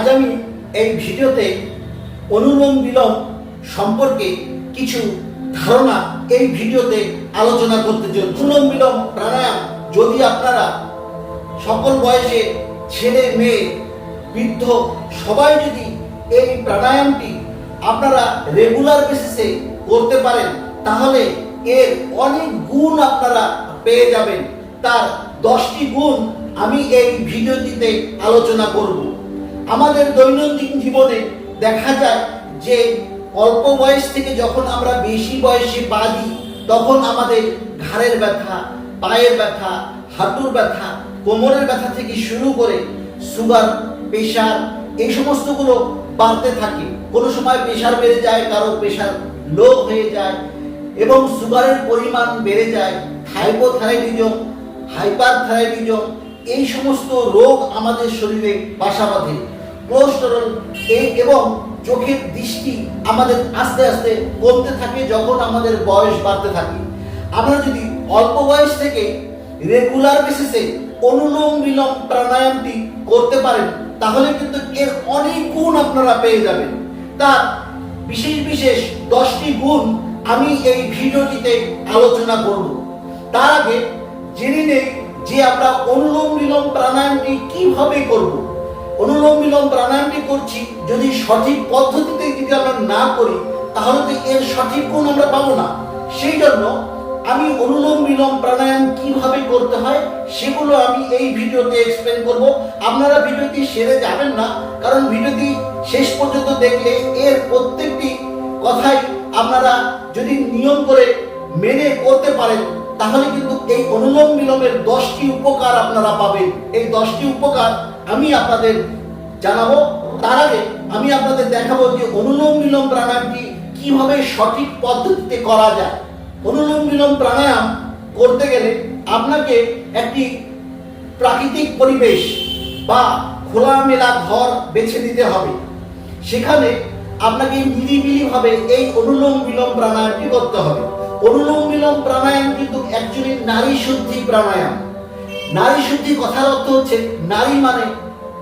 আজ আমি এই ভিডিওতে অনুলোম বিলোম সম্পর্কে কিছু ধারণা এই ভিডিওতে আলোচনা করতে চলছি। অনুলোম বিলোম প্রাণায়াম, যদি আপনারা সকল বয়সে ছেলে, মেয়ে, বৃদ্ধ সবাই যদি এই প্রাণায়ামটি আপনারা রেগুলার বেসিসে করতে পারেন, তাহলে এর অনেক গুণ আপনারা পেয়ে যাবেন। তার দশটি গুণ আমি এই ভিডিওটিতে আলোচনা করব। আমাদের দৈনন্দিন জীবনে দেখা যায় যে অল্প বয়স থেকে যখন আমরা বেশি বয়সে পা দিই তখন আমাদের ঘাড়ের ব্যথা, পায়ের ব্যথা, হাঁটুর ব্যথা, কোমরের ব্যথা থেকে শুরু করে সুগার, প্রেশার এই সমস্তগুলো বাড়তে থাকে। কোনো সময় প্রেশার বেড়ে যায়, কারও প্রেশার লো হয়ে যায় এবং সুগারের পরিমাণ বেড়ে যায়। হাইপোথাইরয়েডিজম, হাইপারথাইরয়েডিজম এই সমস্ত রোগ আমাদের শরীরে বাসা বাঁধে। কোলেস্টেরল এবং চোখের দৃষ্টি আমাদের আস্তে আস্তে কমতে থাকে যখন আমাদের বয়স বাড়তে থাকে। আমরা যদি অল্প বয়স থেকে রেগুলার বেসিসে অনুলোম বিলোম প্রাণায়ামটি করতে পারেন, তাহলে কিন্তু এর অনেক গুণ আপনারা পেয়ে যাবেন। তার বিশেষ বিশেষ দশটি গুণ আমি এই ভিডিওটিতে আলোচনা করব। তার আগে জেনে নেই যে আমরা অনুলোম বিলোম প্রাণায়ামটি কীভাবে করব। অনুলোম বিলোম প্রাণায়ামটি করছি। যদি সঠিক পদ্ধতিতে যদি আমরা না করি, তাহলে তো এর সঠিক গুণ আমরা পাবো না। সেই জন্য আমি অনুলোম বিলোম প্রাণায়াম কীভাবে করতে হয়, সেগুলো আমি এই ভিডিওতে এক্সপ্লেন করব। আপনারা ভিডিওটি সেরে যাবেন না, কারণ ভিডিওটি শেষ পর্যন্ত দেখলে এর প্রত্যেকটি কথাই আপনারা যদি নিয়ম করে মেনে করতে পারেন তাহলে কিন্তু এই অনুলোম বিলোমের দশটি উপকার আপনারা পাবেন। এই দশটি উপকার আমি আপনাদের জানাব। তার আগে আমি আপনাদের দেখাবো যে অনুলোম বিলোম প্রাণায়ামটি কীভাবে সঠিক পদ্ধতিতে করা যায়। অনুলোম বিলোম প্রাণায়াম করতে গেলে আপনাকে একটি প্রাকৃতিক পরিবেশ বা খোলামেলা ঘর বেছে নিতে হবে। সেখানে আপনাকে নিরিবিলিভাবে এই অনুলোম বিলোম প্রাণায়ামটি করতে হবে। অনুলোম বিলোম প্রাণায়াম কিন্তু অ্যাকচুয়ালি নারী শুদ্ধি প্রাণায়াম। নারী শুদ্ধি কথার অর্থ হচ্ছে নারী মানে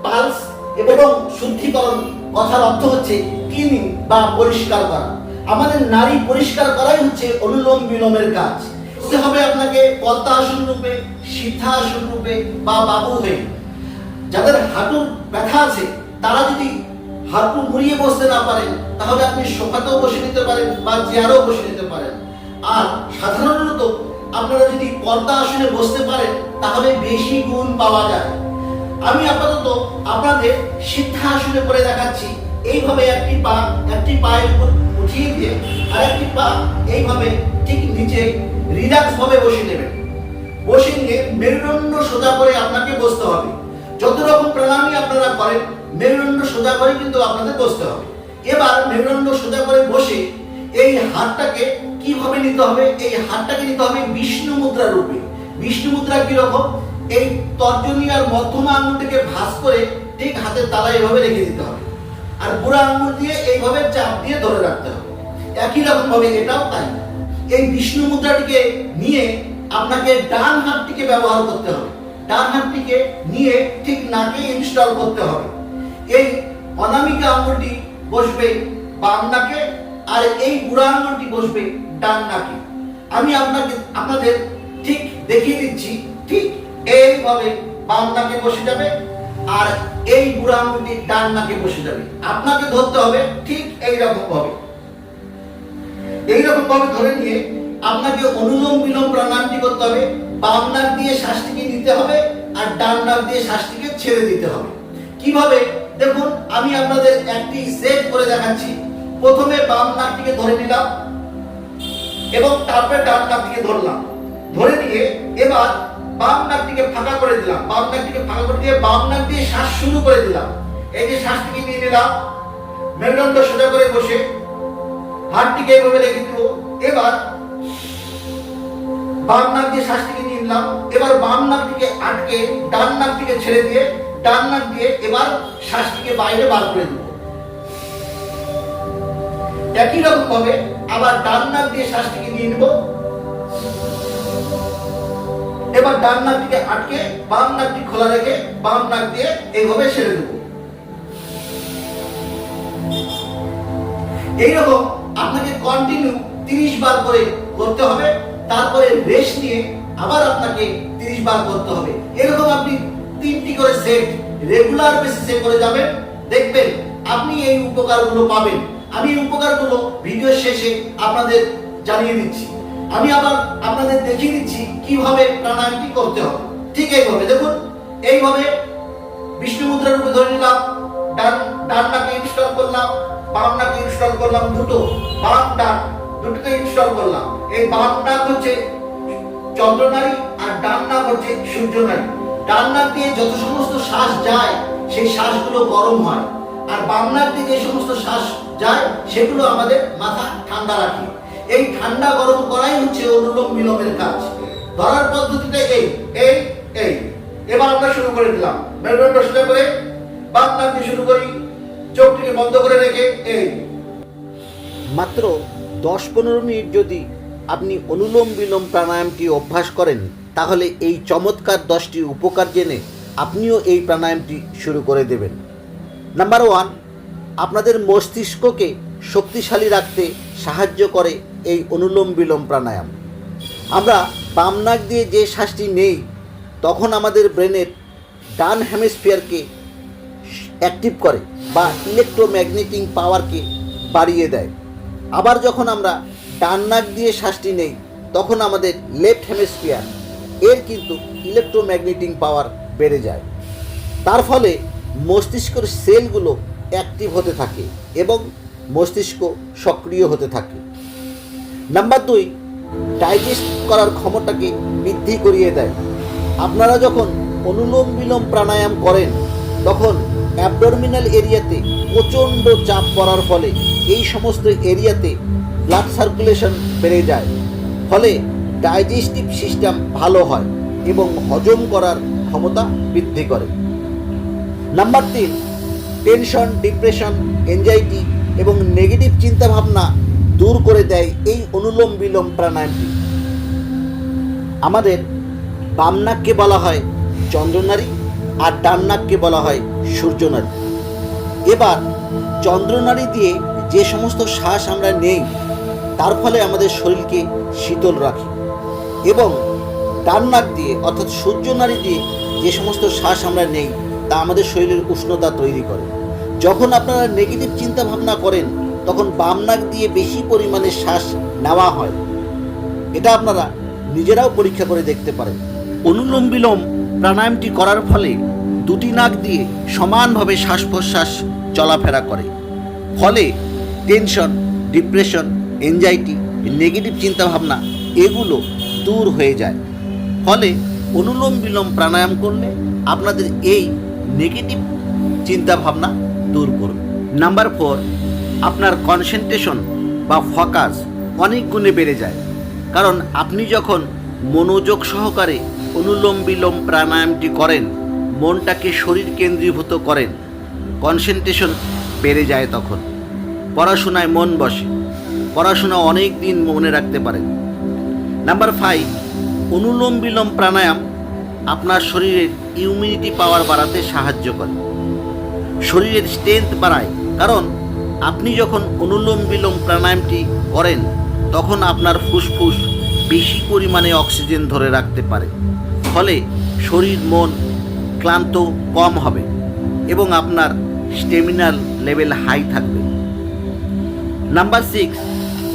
পালস এবং শুদ্ধিকরণ কথার অর্থ হচ্ছে ক্লিনিং বা পরিষ্কার করা। আমাদের নারী পরিষ্কার করাই হচ্ছে অনুলোম বিলোমের কাজ। বুঝতে হবে আপনাকে পদ্মাসন রূপে, সিদ্ধাসন রূপে বা বাবু হয়ে। যাদের হাঁটুর ব্যথা আছে, তারা যদি হাঁটু মুড়িয়ে বসতে না পারেন, তাহলে আপনি সোফাতেও বসে নিতে পারেন বা চেয়ারেও বসে নিতে পারেন। আর সাধারণত আপনারা যদি পর্দা আসনে বসতে পারেন, তাহলে বেশি গুণ পাওয়া যায়। আমি আপাতত আপনাদের সিদ্ধা আসনে করে দেখাচ্ছি। এইভাবে একটি পা, একটি পায়ের উপর উঠিয়ে দিয়ে আর একটি পা এইভাবে ঠিক নিচে রিল্যাক্স ভাবে বসে নেবেন। বসে নিয়ে মেরুদণ্ড সোজা করে আপনাকে বসতে হবে। যত রকম প্রাণায়ামই আপনারা করেন, মেরুদণ্ড সোজা করে কিন্তু আপনাদের বসতে হবে। এবার মেরুদণ্ড সোজা করে বসে এই হাতটাকে কীভাবে নিতে হবে? এই হাতটাকে নিতে হবে বিষ্ণু মুদ্রা রূপে। বিষ্ণু মুদ্রা কীরকম এই তর্জনী আর মধ্যমা আঙুলটিকে ভাঁজ করে ঠিক হাতের তালা এভাবে রেখে দিতে হবে। আর বুড়া আঙুল দিয়ে এইভাবে চাপ দিয়ে ধরে রাখতে হবে। একই রকম ভাবে এটাও তাই। এই বিষ্ণু মুদ্রাটিকে নিয়ে আপনাকে ডান হাতটিকে ব্যবহার করতে হবে। ডান হাতটিকে নিয়ে ঠিক নাকে ইনস্টল করতে হবে। এই অনামিকা আঙুলটি বসবে বাম নাকে, আর এই বুড়া আঙুলটি বসবে ডান নাকে? আমি আপনাকে, আপনাদের ঠিক দেখিয়ে দিচ্ছি, ঠিক এইভাবে বাম নাকে বসে যাবে আর এই বুড়া আঙুলটি ডান নাকে বসে যাবে। আপনাকে ধরতে হবে, ঠিক এই রকম ভাবে এইরকম ভাবে ধরে নিয়ে আপনাকে অনুলোম বিলোম প্রাণায়ামটি করতে হবে, বাম নাক দিয়ে শ্বাসটিকে নিতে হবে আর ডান নাক দিয়ে শ্বাসটিকে ছেড়ে দিতে হবে। কীভাবে? দেখুন, আমি আপনাদের একটি সেট করে দেখাচ্ছি। প্রথমে বাম নাকটিকে ধরে নিলাম। এবং তারপরে ডান নাকটিকে ধরলাম। ধরে নিয়ে এবার বাম নাকটিকে ফাঁকা করে দিলাম। বাম নাকটিকে ফাঁকা করে দিয়ে বাম নাক দিয়ে শ্বাস শুরু করে দিলাম। এই যে শ্বাসটিকে নিয়ে নিলাম। মেরুদণ্ড সোজা করে বসে হাতটিকে এইভাবে রেখে দিব। এবার বাম নাক দিয়ে শ্বাসটিকে নিয়ে নিলাম। এবার বাম নাকটিকে আটকে ডান নাকটিকে ছেড়ে দিয়ে ডান নাক দিয়ে এবার শ্বাসটিকে বাইরে বার করে দেব। একই রকম ভাবে আবার ডান নাক দিয়ে শ্বাসটিকে নিয়ে নেব। এবার ডান নাকটিকে আটকে বাম নাকটি খোলা রেখে বাম নাক দিয়ে এইভাবে সেরে দেব এইরকম আপনাকে কন্টিনিউ তিরিশ বার করে করতে হবে, তারপরে রেস্ট নিয়ে আবার আপনাকে তিরিশ বার করতে হবে। এরকম আপনি তিনটি করে সেট রেগুলার বেসিসে করে যাবেন, দেখবেন আপনি এই উপকারগুলো পাবেন। আমি এই উপকারগুলো ভিডিও শেষে আপনাদের জানিয়ে দিচ্ছি। আমি আবার আপনাদের দেখিয়ে দিচ্ছি কীভাবে প্রাণায়ামটি করতে হবে। ঠিক এইভাবে দেখুন, এইভাবে বিষ্ণু মুদ্রার রূপে ধরে নিলাম, ডান ডান নাকে ইনস্টল করলাম বাম নাকে ইনস্টল করলাম দুটো, বাম, ডান দুটোকে ইনস্টল করলাম। এই বাম নাক হচ্ছে চন্দ্রনারী আর ডান নাক হচ্ছে সূর্যনারী। ডান নাক দিয়ে যত সমস্ত শ্বাস যায়, সেই শ্বাসগুলো গরম হয়। আর বাম নাক দিয়ে যে সমস্ত শ্বাস যায়, সেগুলো আমাদের মাথা ঠান্ডা রাখে। এই ঠান্ডা গরম করাই হচ্ছে অনুলোম বিলোমের কাজ। ধরার পদ্ধতিটা এই এই এই। এবার আমরা শুরু করে দিলাম। মেরুদণ্ড সোজা করে নাক দিয়ে শুরু করি। চোখটিকে বন্ধ করে রেখে, এই। মাত্র দশ পনেরো মিনিট যদি আপনি অনুলোম বিলোম প্রাণায়ামটি অভ্যাস করেন, তাহলে এই চমৎকার দশটি উপকার জেনে আপনিও এই প্রাণায়ামটি শুরু করে দেবেন। নাম্বার ওয়ান আপনাদের মস্তিষ্ককে শক্তিশালী রাখতে সাহায্য করে এই অনুলোম বিলোম প্রাণায়াম। আমরা বাম নাক দিয়ে যে শ্বাসটি নেই, তখন আমাদের ব্রেনের ডান হেমিস্ফিয়ারকে অ্যাক্টিভ করে বা ইলেকট্রোম্যাগনেটিং পাওয়ারকে বাড়িয়ে দেয়। আবার যখন আমরা ডান নাক দিয়ে শ্বাসটি নেই, তখন আমাদের লেফট হেমিস্ফিয়ার এর কিন্তু ইলেকট্রোম্যাগনেটিং পাওয়ার বেড়ে যায়। তার ফলে মস্তিষ্কের সেলগুলো অ্যাক্টিভ হতে থাকে এবং মস্তিষ্ক সক্রিয় হতে থাকে। নাম্বার দুই ডাইজেস্ট করার ক্ষমতাকে বৃদ্ধি করিয়ে দেয়। আপনারা যখন অনুলোম বিলোম প্রাণায়াম করেন, তখন অ্যাবডরমিনাল এরিয়াতে প্রচণ্ড চাপ পড়ার ফলে এই সমস্ত এরিয়াতে ব্লাড সার্কুলেশন বেড়ে যায়। ফলে ডাইজেস্টিভ সিস্টেম ভালো হয় এবং হজম করার ক্ষমতা বৃদ্ধি করে। নাম্বার তিন টেনশন, ডিপ্রেশন এনজাইটি এবং নেগেটিভ চিন্তাভাবনা দূর করে দেয় এই অনুলোম বিলোম প্রাণায়ামটি। আমাদের বাম নাককে বলা হয় চন্দ্রনারী আর ডান নাককে বলা হয় সূর্যনারী এবার চন্দ্রনারী দিয়ে যে সমস্ত শ্বাস আমরা নেই, তার ফলে আমাদের শরীরকে শীতল রাখে এবং ডান নাক দিয়ে অর্থাৎ সূর্যনারী দিয়ে যে সমস্ত শ্বাস আমরা নেই তা আমাদের শরীরের উষ্ণতা তৈরি করে। যখন আপনারা নেগেটিভ চিন্তা ভাবনা করেন, তখন বাম নাক দিয়ে বেশি পরিমাণে শ্বাস নেওয়া হয়। এটা আপনারা নিজেরাও পরীক্ষা করে দেখতে পারেন। অনুলোম বিলোম প্রাণায়ামটি করার ফলে দুটি নাক দিয়ে সমানভাবে শ্বাস প্রশ্বাস চলাফেরা করে। ফলে টেনশন, ডিপ্রেশন এনজাইটি নেগেটিভ চিন্তাভাবনা এগুলো দূর হয়ে যায়। ফলে অনুলোম বিলোম প্রাণায়াম করলে আপনাদের এই নেগেটিভ চিন্তাভাবনা দূর করবে নাম্বার ফোর, আপনার কনসেন্ট্রেশন বা ফোকাস অনেক গুণে বেড়ে যায়। কারণ আপনি যখন মনোযোগ সহকারে অনুলোম বিলোম প্রাণায়ামটি করেন, মনটাকে শরীর কেন্দ্রীভূত করেন কনসেন্ট্রেশন বেড়ে যায় তখন। পড়াশোনায় মন বসে, পড়াশোনা অনেক দিন মনে রাখতে পারেন। নাম্বার ফাইভ অনুলোম বিলোম প্রাণায়াম আপনার শরীরের ইমিউনিটি পাওয়ার বাড়াতে সাহায্য করে। শরীরের স্ট্রেংথ বাড়ায়, কারণ আপনি যখন অনুলোম বিলোম প্রাণায়ামটি করেন, তখন আপনার ফুসফুস বেশি পরিমাণে অক্সিজেন ধরে রাখতে পারে। ফলে শরীর, মন ক্লান্ত কম হবে এবং আপনার স্টেমিনাল লেভেল হাই থাকবে। নাম্বার সিক্স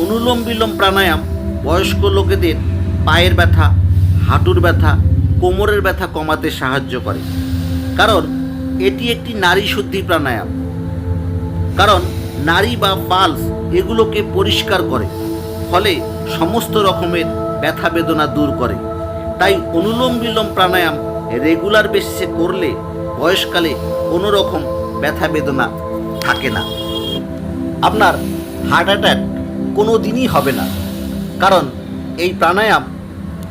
অনুলোম বিলোম প্রাণায়াম বয়স্ক লোকেদের পায়ের ব্যথা, হাঁটুর ব্যথা কোমরের ব্যথা কমাতে সাহায্য করে। কারণ এটি একটি নারী শুদ্ধি প্রাণায়াম। কারণ নারী বা পালস এগুলোকে পরিষ্কার করে, ফলে সমস্ত রকমের ব্যথা বেদনা দূর করে। তাই অনুলোম বিলোম প্রাণায়াম রেগুলার বেসিসে করলে বয়সকালে কোনো রকম ব্যথা বেদনা থাকে না। আপনার হার্ট অ্যাটাক কোনো দিনই হবে না। কারণ এই প্রাণায়াম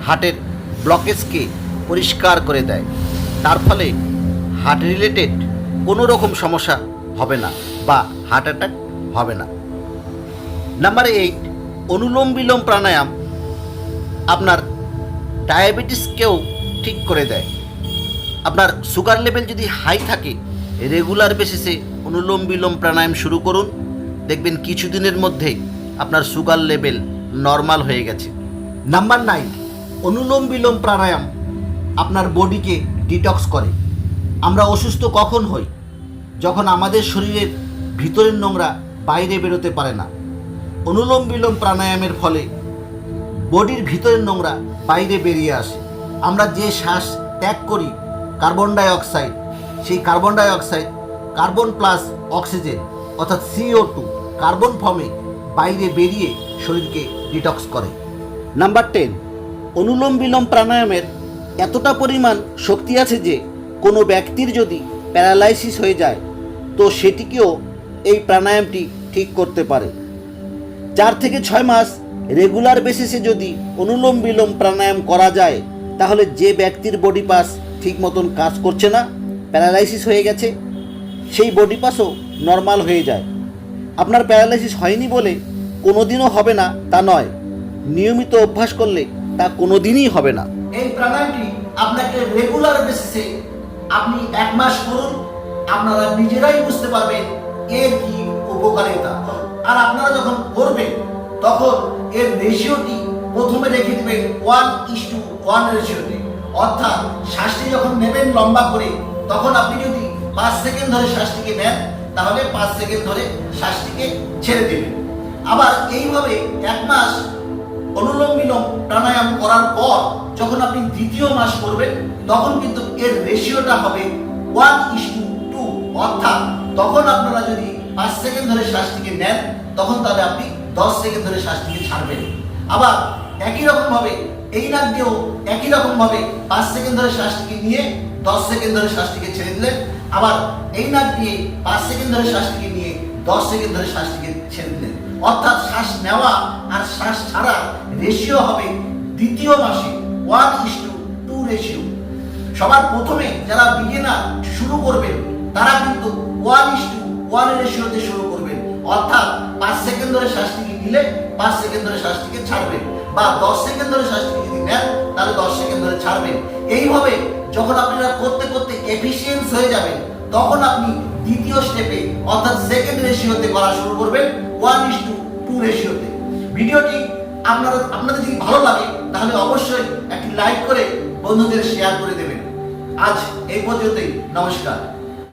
হার্টের ব্লকেজকে পরিষ্কার করে দেয়। তার ফলে হার্ট রিলেটেড কোনো রকম সমস্যা হবে না বা হার্ট অ্যাটাক হবে না। নাম্বার এইট অনুলোম বিলোম প্রাণায়াম আপনার ডায়াবেটিসকেও ঠিক করে দেয়। আপনার সুগার লেভেল যদি হাই থাকে রেগুলার বেসিসে অনুলোম বিলোম প্রাণায়াম শুরু করুন। দেখবেন কিছুদিনের মধ্যেই আপনার সুগার লেভেল নর্মাল হয়ে গেছে। নাম্বার নাইন অনুলোম বিলোম প্রাণায়াম আপনার বডিকে ডিটক্স করে। আমরা অসুস্থ কখন হই? যখন আমাদের শরীরের ভিতরের নোংরা বাইরে বেরোতে পারে না। অনুলোম বিলোম প্রাণায়ামের ফলে বডির ভিতরের নোংরা বাইরে বেরিয়ে আসে। আমরা যে শ্বাস ত্যাগ করি কার্বন ডাই অক্সাইড সেই carbon dioxide carbon plus oxygen অর্থাৎ সিও টু কার্বন ফর্মে বাইরে বেরিয়ে শরীরকে ডিটক্স করে। নাম্বার টেন অনুলোম বিলোম প্রাণায়ামের এতটা পরিমাণ শক্তি আছে যে কোনো ব্যক্তির যদি প্যারালাইসিস হয়ে যায়, তো সেটিকেও এই প্রাণায়ামটি ঠিক করতে পারে। চার থেকে ছয় মাস রেগুলার বেসিসে যদি অনুলোম বিলোম প্রাণায়াম করা যায়, তাহলে যে ব্যক্তির বডি পাস ঠিক মতন কাজ করছে না, প্যারালাইসিস হয়ে গেছে, সেই বডি পাসও নর্মাল হয়ে যায়। আপনার প্যারালাইসিস হয়নি বলে কোনোদিনও হবে না তা নয়। নিয়মিত অভ্যাস করলে তা কোনোদিনই হবে না। এই প্রাণায়ামটি আপনাকে রেগুলার বেসিসে আপনি এক মাস করুন, আপনারা নিজেরাই বুঝতে পারবেন এর কি উপকারিতা। আর আপনারা যখন করবেন, তখন এর রেশিওটি প্রথমে রেখে দেবেন ওয়ান ইস টু ওয়ান রেশিওতে অর্থাৎ শ্বাসটি যখন নেবেন লম্বা করে, তখন আপনি যদি পাঁচ সেকেন্ড ধরে শ্বাসটিকে নেন, তাহলে পাঁচ সেকেন্ড ধরে শ্বাসটিকে ছেড়ে দেবেন। আবার এইভাবে এক মাস অনুলোম বিলোম প্রাণায়াম করার পর যখন আপনি দ্বিতীয় মাস করবেন, তখন কিন্তু এর রেশিওটা হবে ওয়ান ইস টু টু অর্থাৎ তখন আপনারা যদি পাঁচ সেকেন্ড ধরে শ্বাসটিকে নেন, তখন তাহলে আপনি দশ সেকেন্ড ধরে শ্বাসটিকে ছাড়বেন। আবার একই রকমভাবে এই নাক দিয়েও একই রকমভাবে পাঁচ সেকেন্ড ধরে শ্বাসটিকে নিয়ে দশ সেকেন্ড ধরে শ্বাসটিকে ছেড়ে দিলেন। আবার এই নাক দিয়ে পাঁচ সেকেন্ড ধরে শ্বাসটিকে নিয়ে দশ সেকেন্ড ধরে শ্বাসটিকে ছেড়ে দিলেন। অর্থাৎ শ্বাস নেওয়া আর শ্বাস ছাড়া রেশিও হবে দ্বিতীয় মাসে one is two two ratio সবার প্রথমে যারা বিগিনার শুরু করবেন, তারা কিন্তু ওয়ান ইস টু ওয়ান রেশিওতে শুরু করবেন। অর্থাৎ পাঁচ সেকেন্ড ধরে শ্বাসটিকে নিলে পাঁচ সেকেন্ড ধরে শ্বাসটিকে ছাড়বেন বা দশ সেকেন্ড ধরে শ্বাসটিকে যদি নেন, তাহলে দশ সেকেন্ড ধরে ছাড়বেন। এইভাবে যখন আপনারা করতে করতে এফিসিয়েন্স হয়ে যাবেন, তখন আপনি দ্বিতীয় স্টেপে অর্থাৎ সেকেন্ড রেশিওতে করা শুরু করবেন ওয়ান ইস টু টু রেশিওতে ভিডিওটি আপনারা আপনাদের যদি ভালো লাগে, তাহলে অবশ্যই একটি লাইক করে বন্ধুদের শেয়ার করে দেবেন। আজ এই পর্যন্তই, নমস্কার।